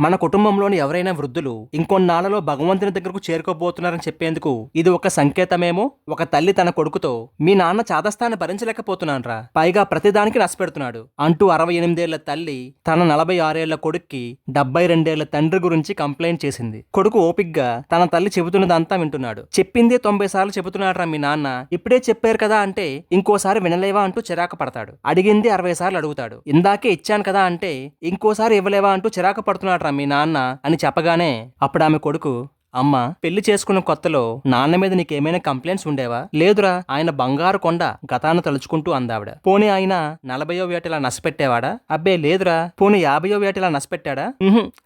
మన కుటుంబంలోని ఎవరైనా వృద్ధులు ఇంకొన్నాళ్ళలో భగవంతుని దగ్గరకు చేరుకోబోతున్నారని చెప్పేందుకు ఇది ఒక సంకేతమేమో? ఒక తల్లి తన కొడుకుతో మీ నాన్న చాదస్థాన్ని భరించలేకపోతున్నానరా. పైగా ప్రతిదానికి నష్టపెడుతున్నాడు అంటూ అరవై ఎనిమిదేళ్ళ తల్లి తన నలభై ఆరేళ్ళ కొడుక్కి డెబ్బై రెండేళ్ళ తండ్రి గురించి కంప్లైంట్ చేసింది. కొడుకు ఓపిగ్గా తన తల్లి చెబుతున్నదంతా వింటున్నాడు. చెప్పిందే తొంభై సార్లు చెబుతున్నాడరా మీ నాన్న. ఇప్పుడే చెప్పారు కదా అంటే ఇంకోసారి వినలేవా? అంటూ చిరాకు పడతాడు అడిగింది అరవై సార్లు అడుగుతాడు. ఇందాకే ఇచ్చాను కదా అంటే ఇంకోసారి ఇవ్వలేవా? అంటూ చిరాకు పడుతున్నాడ్రా మీ నాన్న అని చెప్పగానే అప్పుడు ఆమె కొడుకు అమ్మ పెళ్ళి చేసుకున్న కొత్తలో నాన్న మీద నీకేమైనా కంప్లైంట్స్ ఉండేవా? లేదురా ఆయన బంగారు కొండ గతాన్ని తలుచుకుంటూ అందావిడ. పోనీ ఆయన నలభయో వేటలా నష్టపెట్టేవాడా అబ్బే లేదురా. పోనీ యాభయో వేటలా నష్టపెట్టాడా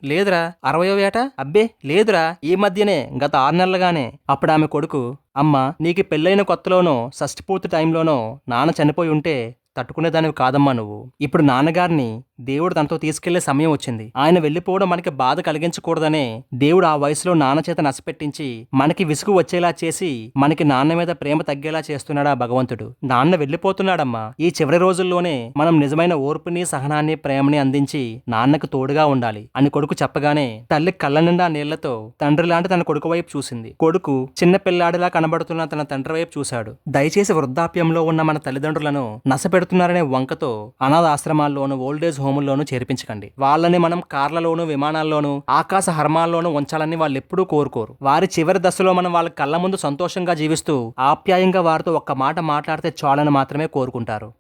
లేదురా. అరవయో వేట? అబ్బే లేదురా. ఈ మధ్యనే గత ఆరు నెలలుగానే అప్పుడు ఆమె కొడుకు అమ్మ నీకు పెళ్ళైన కొత్తలోనో షష్టిపూర్తి టైంలోనో నాన్న చనిపోయి ఉంటే తట్టుకునేదానివి కాదమ్మా నువ్వు. ఇప్పుడు నాన్నగారిని దేవుడు తనతో తీసుకెళ్ళే సమయం వచ్చింది. ఆయన వెళ్ళిపోవడం మనకి బాధ కలిగించకూడదనే దేవుడు ఆ వయసులో నాన్న చేత నసపెట్టించి మనకి విసుగు వచ్చేలా చేసి మనకి నాన్న మీద ప్రేమ తగ్గేలా చేస్తున్నాడా భగవంతుడు. నాన్న వెళ్ళిపోతున్నాడమ్మా. ఈ చివరి రోజుల్లోనే మనం నిజమైన ఓర్పుని సహనాన్ని ప్రేమని అందించి నాన్నకు తోడుగా ఉండాలి అని కొడుకు చెప్పగానే తల్లి కళ్ళ నిండా నీళ్ళతో తండ్రి లాంటి తన కొడుకు వైపు చూసింది. కొడుకు చిన్న పిల్లాడిలా కనబడుతున్న తన తండ్రి వైపు చూశాడు. దయచేసి వృద్ధాప్యంలో ఉన్న మన తల్లిదండ్రులను నశపెడుతున్నారనే వంకతో అనాథ ఆశ్రమాల్లోనూ ఓల్డేజ్ హోమ్ హోముల్లోనూ చేర్పించకండి. వాళ్ళని మనం కార్లలోనూ విమానాల్లోనూ ఆకాశ హర్మాల్లోనూ ఉంచాలని వాళ్ళు ఎప్పుడూ కోరుకోరు. వారి చివరి దశలో మనం వాళ్ళ కళ్ళ ముందు సంతోషంగా జీవిస్తూ ఆప్యాయంగా వారితో ఒక్క మాట మాట్లాడితే చాలని మాత్రమే కోరుకుంటారు.